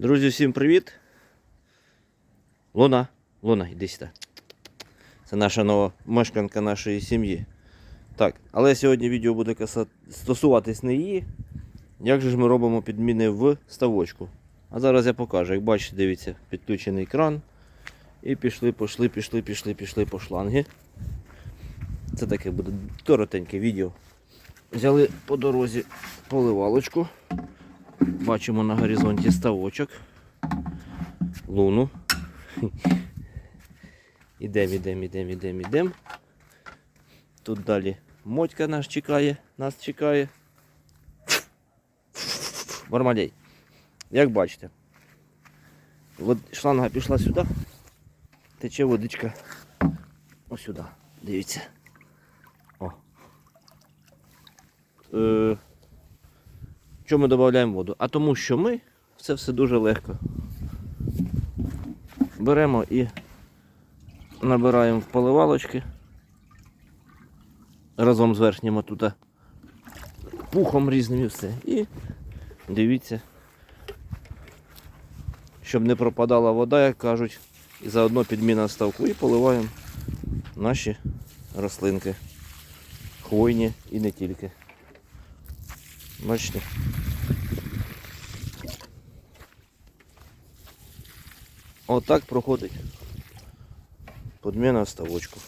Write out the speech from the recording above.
Друзі, всім привіт. Луна, Луна, іди сюди. Це наша нова мешканка нашої сім'ї. Так, але сьогодні відео буде стосуватись не її. Як же ж ми робимо підміни в ставочку? А зараз я покажу. Як бачите, дивіться, підключений кран. І пішли, пішли, пішли, пішли, пішли по шланги. Це таке буде коротеньке відео. Взяли по дорозі поливалочку. Бачимо на горизонті ставочок. Луну. Ідемо, ідемо, ідемо, ідемо, ідемо. Тут далі мотька нас чекає, нас чекає. Бармалей. Як бачите, шланга пішла сюди, тече водичка ось сюди. Дивіться. О. Е, Чому ми додаємо воду? А тому що ми це все дуже легко. Беремо і набираємо в поливалочки разом з верхнім тут пухом різним і все. І дивіться, щоб не пропадала вода, як кажуть, і заодно підміна ставку і поливаємо наші рослинки. Хвойні і не тільки. Бачите? Отак проходить подміна ставочку.